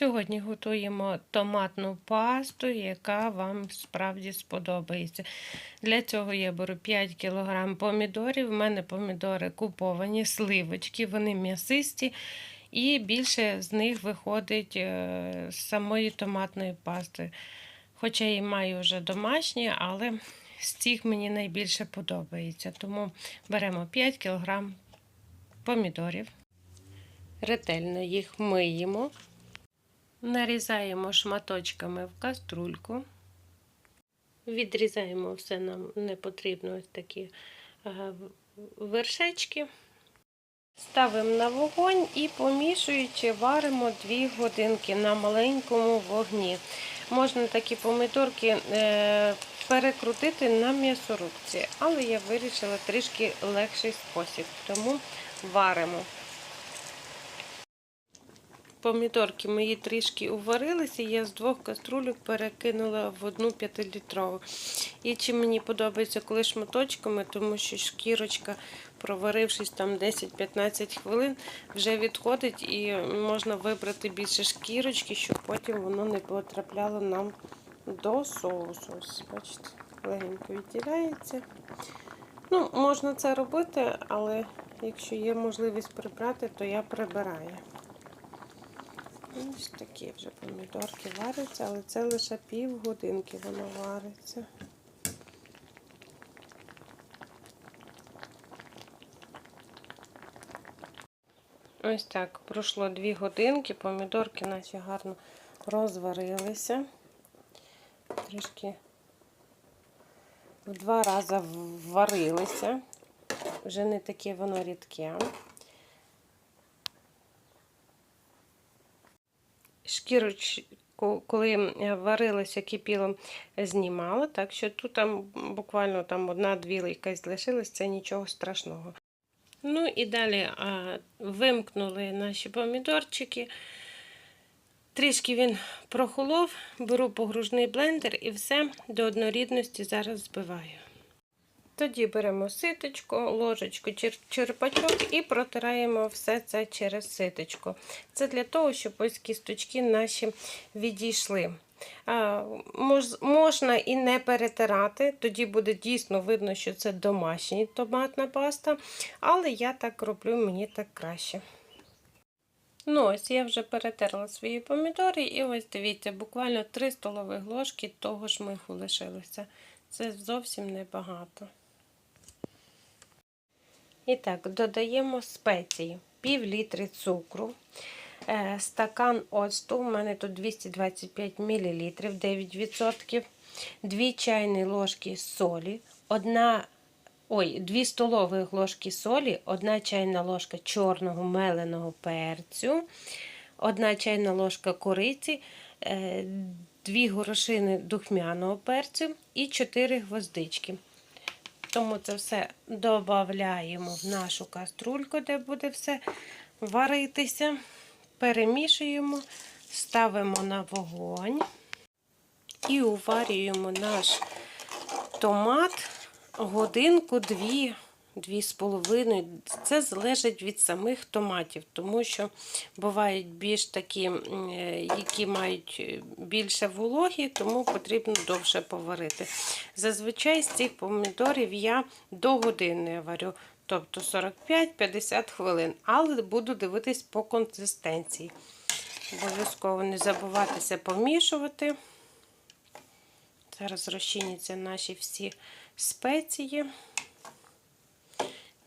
Сьогодні готуємо томатну пасту, яка вам справді сподобається. Для цього я беру 5 кг помідорів. У мене помідори куповані, сливочки, вони м'ясисті, і більше з них виходить е, з самої томатної пасти. Хоча і маю вже домашні, але з цих мені найбільше подобається. Тому беремо 5 кг помідорів. Ретельно їх миємо. Нарізаємо шматочками в каструльку. Відрізаємо все нам не потрібно ось такі вершечки. Ставимо на вогонь і помішуючи, варимо 2 годинки на маленькому вогні. Можна такі помидорки перекрутити на м'ясорубці, але я вирішила трішки легший спосіб, тому варимо. Помідорки мої трішки уварилися, я з двох каструлюк перекинула в одну 5-літрову. І чим мені подобається, коли шматочками, тому що шкірочка, проварившись там 10-15 хвилин, вже відходить і можна вибрати більше шкірочки, щоб потім воно не потрапляло нам до соусу. Ось, бачите, легенько відділяється. Ну, Можна це робити, але якщо є можливість прибрати, то я прибираю. Ось такі вже помідорки варяться, але це лише пів годинки воно вариться. Ось так, пройшло дві годинки, помідорки наші гарно розварилися. Трішки в два рази варилися. Вже не таке воно рідке. Шкірочку, коли варилося кипіло, знімала, так що тут там буквально там одна-дві якась залишилась, це нічого страшного. Ну і далі а, вимкнули наші помідорчики. Трішки він прохолов, беру погружний блендер і все до однорідності зараз збиваю. Тоді беремо ситочку, ложечку, черпачок і протираємо все це через ситочку. Це для того, щоб ось кісточки наші відійшли. Можна і не перетирати, тоді буде дійсно видно, що це домашня томатна паста, але я так роблю, мені так краще. Ну, ось я вже перетерла свої помідори, і ось дивіться, буквально 3 столові ложки того ж миху лишилося. Це зовсім небагато. І так, додаємо спеції, пів літри цукру, е, стакан оцту, у мене тут 225 мл, 9%, 2 чайні ложки солі, 1, ой, 2 столові ложки солі, 1 чайна ложка чорного меленого перцю, 1 чайна ложка кориці, 2 е, горошини духмяного перцю і 4 гвоздички. Тому це все додаємо в нашу каструльку, де буде все варитися. Перемішуємо, ставимо на вогонь і уварюємо наш томат годинку-дві. Дві з половиною. Це залежить від самих томатів, тому що бувають більш такі, які мають більше вологі, тому потрібно довше поварити. Зазвичай з цих помідорів я до години варю, тобто 45-50 хвилин, але буду дивитись по консистенції. Обов'язково не забуватися помішувати. Зараз розчиняться наші всі спеції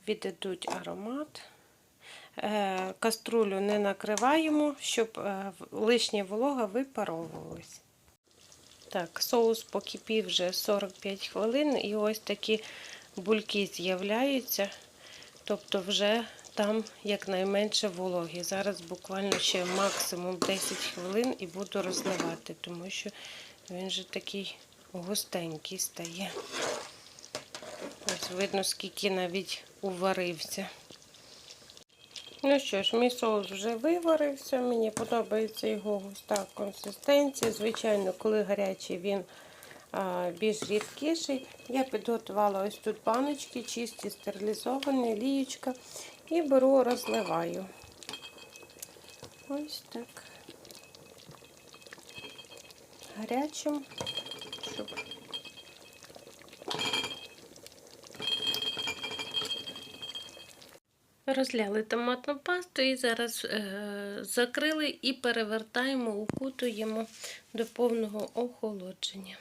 віддадуть аромат. Е, каструлю не накриваємо, щоб е, лишня волога випаровувалась. Так, соус покипів вже 45 хвилин, і ось такі бульки з'являються, тобто вже там якнайменше вологі. Зараз буквально ще максимум 10 хвилин і буду розливати, тому що він вже такий густенький стає. Ось видно, скільки навіть уварився. Ну що ж, мій соус вже виварився, мені подобається його густа консистенція. Звичайно, коли гарячий, він а, більш рідкіший. Я підготувала ось тут баночки, чисті, стерилізовані, лієчка. І беру, розливаю. Ось так. гарячим, щоб Розляли томатну пасту і зараз е, закрили і перевертаємо, укутуємо до повного охолодження.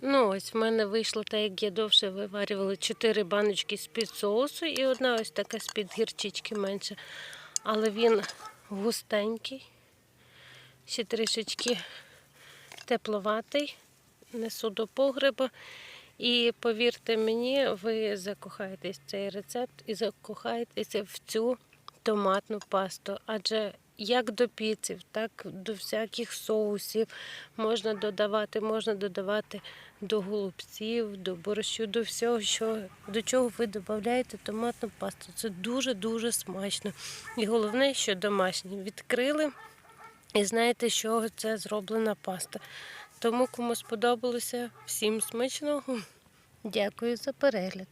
Ну, ось в мене вийшло так, як я довше виварювала 4 баночки з-під соусу і одна ось така з-під гірчички менше. Але він густенький, ще трішечки тепловатий. Несу до погреба. І повірте мені, ви закохаєтесь в цей рецепт і закохаєтеся в цю томатну пасту. Адже як до піців, так до всяких соусів можна додавати, можна додавати до голубців, до борщу, до всього, що, до чого ви додаєте томатну пасту. Це дуже-дуже смачно. І головне, що домашнє. Відкрили і знаєте, з чого це зроблена паста. Тому, кому сподобалося, всім смачного. Дякую за перегляд.